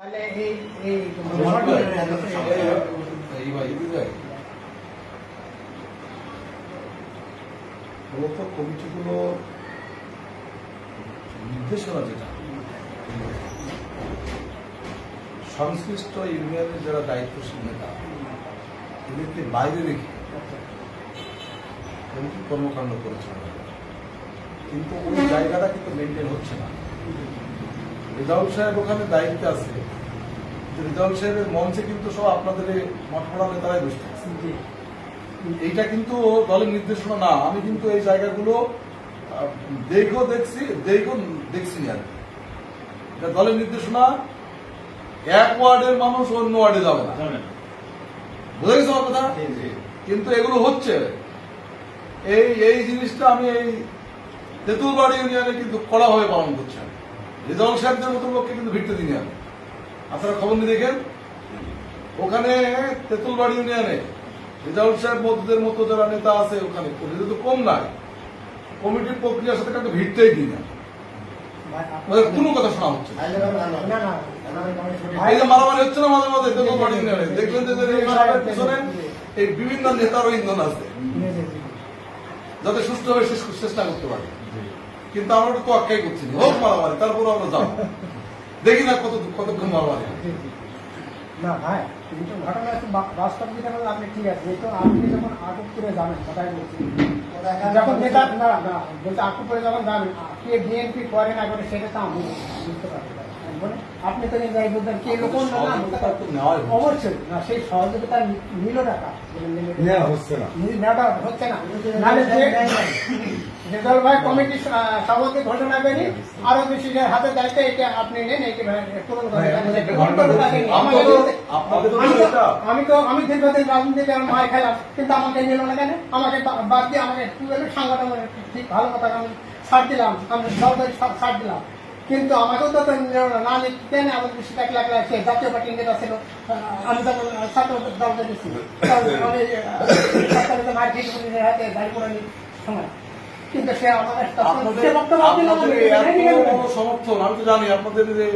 তাহলে এই এই মূলত কমিটিগুলো নির্দেশনা যেটা সংশ্লিষ্ট ইউনিয়নের যারা দায়িত্বশীল নেতা এদেরকে বাইরে রেখে কমিটি কর্মকাণ্ড পরিচালনা করে। কিন্তু ওই জায়গাটা কিন্তু মেনটেন হচ্ছে না রেজাউল সাহেব ওখানে দায়িত্বে আছে। রেজাউল সাহেবের মঞ্চে কিন্তু সব আপনাদের মঠপড়া নেতারাই বসে আছে এইটা কিন্তু দলের নির্দেশনা না। আমি কিন্তু এই জায়গাগুলো দেখো দেখছি দেখো দেখছি আর এটা দলের নির্দেশনা। এক ওয়ার্ডের মানুষ অন্য ওয়ার্ডে যাবে না। বুঝে গেছো কথা? কিন্তু এগুলো হচ্ছে। এই এই জিনিসটা আমি এই তেঁতুলবাড়ি ইউনিয়নে কিন্তু কড়াভাবে পালন করছি রেজাউল সাহেবদের মতো লোককে কিন্তু ভিড়তে দিনি আমি। আপনারা খবর নিয়ে দেখেন? ওখানে তেঁতুলবাড়ি ইউনিয়নে রেজাউল সাহেব মধ্যদের মতো যারা নেতা আছে ওখানে তো কম নাই। কমিটির প্রক্রিয়ার সাথে কাউকে ভিড়তেই দিই না। কোনো কথা শোনা হচ্ছে মারামারি হচ্ছে না মাঝে মাঝে তেঁতুলবাড়ি ইউনিয়নে? এই পিছনে এই বিভিন্ন নেতারও ইন্ধন আছে। যাতে সুস্থভাবে শেষ চেষ্টা করতে পারে। কিন্তু আমরা তো আখ্যাই করছি হোক মারামারি তারপরে আমরা যাব। দেখি না কত কতক্ষণ মারামারি না ভাই কিন্তু ঘটনা একটু বাস্তব যেটা হলো আপনি ঠিক আছে। যেহেতু আপনি যখন আটক করে যাবেন কথাই বলছি। যখন নেতা না না বলতে আটক করে যখন যাবেন কে বিএনপি করে না করে সেটা তো আমি বুঝতে। আমি আপনি তো যাই বলতেন কে লোক তো অবশ্যই। না সেই সহযোগিতা নিল টাকা নেওয়া হচ্ছে না। নেওয়াটা হচ্ছে না। নাহলে ভাই কমিটি সভাপতি ঘোষণা করি। আরও বেশি হাতে দায়িত্ব এটা আপনি নেন পূরণ তো- তো আমি তো- আমি দীর্ঘদিন রাজনীতিতে আমি মায় খেলাম কিন্তু আমাকে নিল না কেন? আমাকে বাদ দিয়ে আমাকে বলে সংগঠন ঠিক ভালো কথা আমি ছাড় দিলাম আমি সরকারি ছাড়- দিলাম। কিন্তু আমাকেও তো তো নিল না কেন? আমার বেশি এক লাখ সে জাতীয় পার্টির নেতা ছিল আমি তখন ছাত্র দল মারপিট করে হাতে গাড়ি করে নি সময়। কিন্তু সে আপনাদের সমর্থন আমি তো জানি আপনাদের যে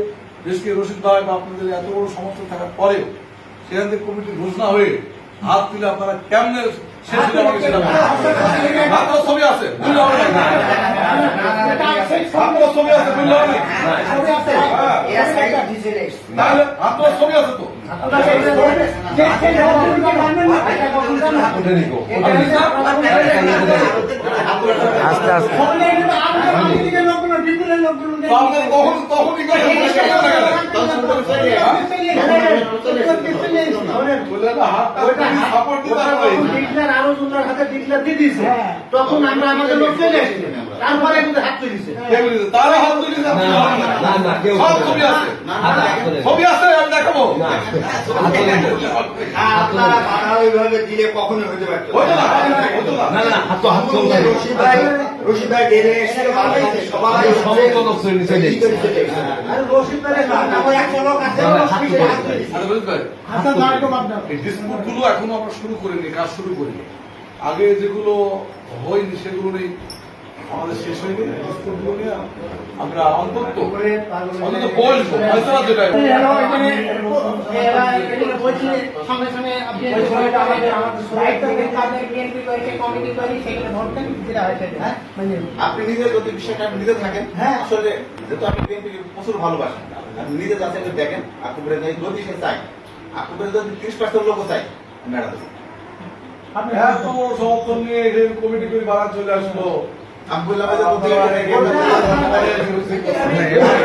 দেশকে রশিদ ভাই বা আপনাদের এত বড় সমর্থন থাকার পরেও সেখান থেকে ঘোষণা হয়ে হাত তুলে আপনারা কেমনে শেষ হলে আমাকে সেটা ছবি আছে না। ছবি আছে। তো আস্তে আস্তে তখন আমরা আমাদের লোক চলে তারপরে হাত তুলিছে তারা আচ্ছা, এখনও আমরা শুরু করিনি কাজ শুরু করিনি আগে যেগুলো হয়নি সেগুলো নেই আমাদের শেষ ডিসপুটগুলো নিয়ে আমরা অন্তত অন্তত বলব ফয়সালা যেটা আপনি হ্যাঁ? মানে নিজে যদি বিষয়টা নিজে থাকেন হ্যাঁ। আসলে যেহেতু আপনি বিএনপিকে প্রচুর ভালোবাসেন আপনি নিজে দেখেন আকুপুরে যাই যদি সে চাই আকুপুরে যদি ত্রিশ পার্সেন্ট লোক চাই ম্যাডাম আপনি এত বড় সমর্থন নিয়ে কমিটি করে বাড়া চলে আসলো। আব্দুল্লাহ ভাই